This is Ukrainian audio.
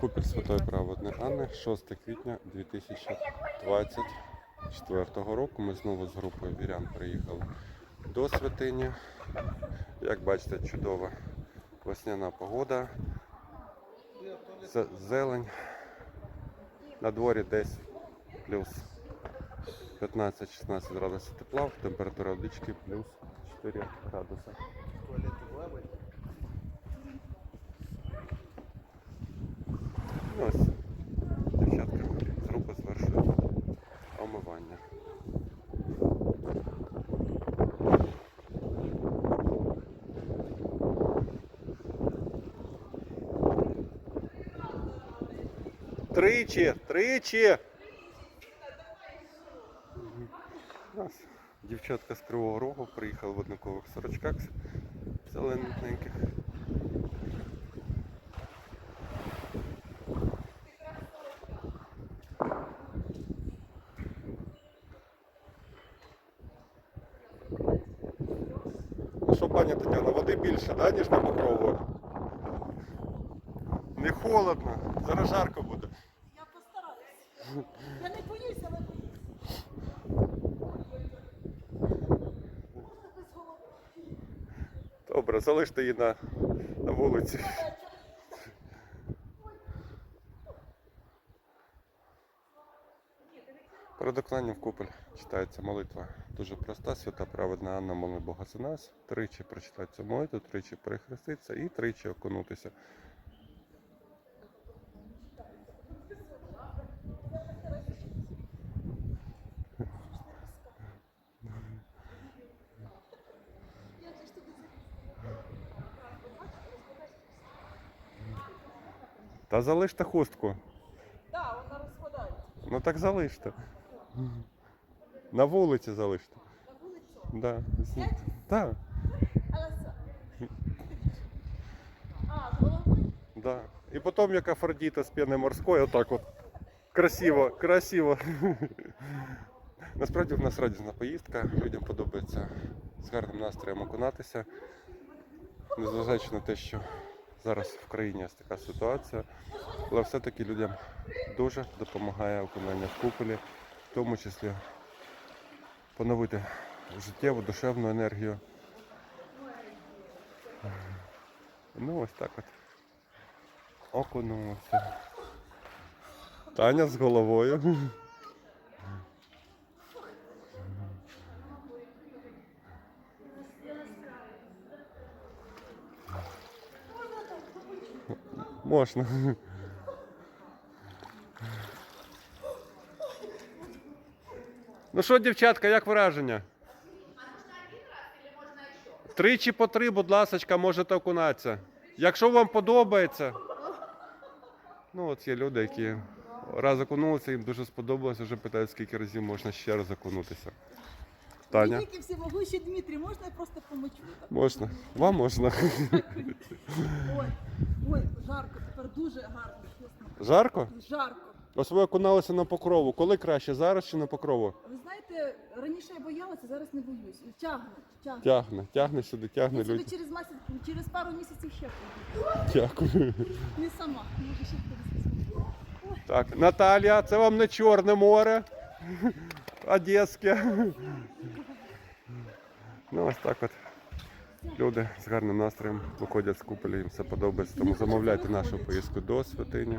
Купіль Святої Праведної Анни, 6 квітня 2024 року. Ми знову з групою вірян приїхали до святині. Як бачите, чудова весняна погода. Зелень. На дворі десь плюс 15-16 градусів тепла, температура водички плюс 4 градуси. Ось дівчатка з групи звершують омивання. Тричі, тричі. Дівчатка з Кривого Рогу приїхали в однакових сорочках зелененьких. Що, пані Тетяна, води більше, да, ніж на покрову? Не холодно, зараз жарко буде. Я постараюся. Я не боюся, але боюсь. Можна без голови? Добре, залиште її на, на вулиці. Перед окнанням в купель читається молитва. Дуже проста, свята праведна Анна, моли Бога за нас. Тричі прочитати цю молитву, тричі перехреститися і тричі окунутися. Та залиште хустку. Так, вона розпадається. Ну так залиште. На вулиці залиште. На вулицю. Да. Так, да. І потім як Афродіта з п'яни морської, отак от. Красиво, красиво. Насправді в нас радісна поїздка, людям подобається з гарним настроєм окунатися. Незважаючи на те, що зараз в країні є така ситуація, але все-таки людям дуже допомагає окунання в куполі, тому числі поновити життєву, душевну енергію. Ну ось так от. Окунулося. Таня з головою. Можна. Ну що, дівчатка, як враження? Тричі по три, будь ласка, можете окунатися. Якщо вам подобається. Ну, от є люди, які раз окунулися, їм дуже сподобалося, вже питають, скільки разів можна ще раз окунутися. Таня, Великий всемогущий Дмитрій, можна я просто помочу? Так? можна. Вам можна. Ой, ой, жарко, тепер дуже гарно, чесно. Жарко? Жарко. Ось ви окуналися на покрову. Коли краще, зараз чи на покрову? Ви знаєте, раніше я боялася, зараз не боюсь. Тягне, тягне. Тягне, тягне сюди, тягне Я сюди люди. через, місяць, через пару місяців ще прийду. Дякую. Не сама, може ще хтось. Так, Наталія, це вам не Чорне море, Одеське. Ну, ось так от. Люди з гарним настроєм виходять з куполі, їм все подобається. Тому замовляйте нашу поїздку до святині.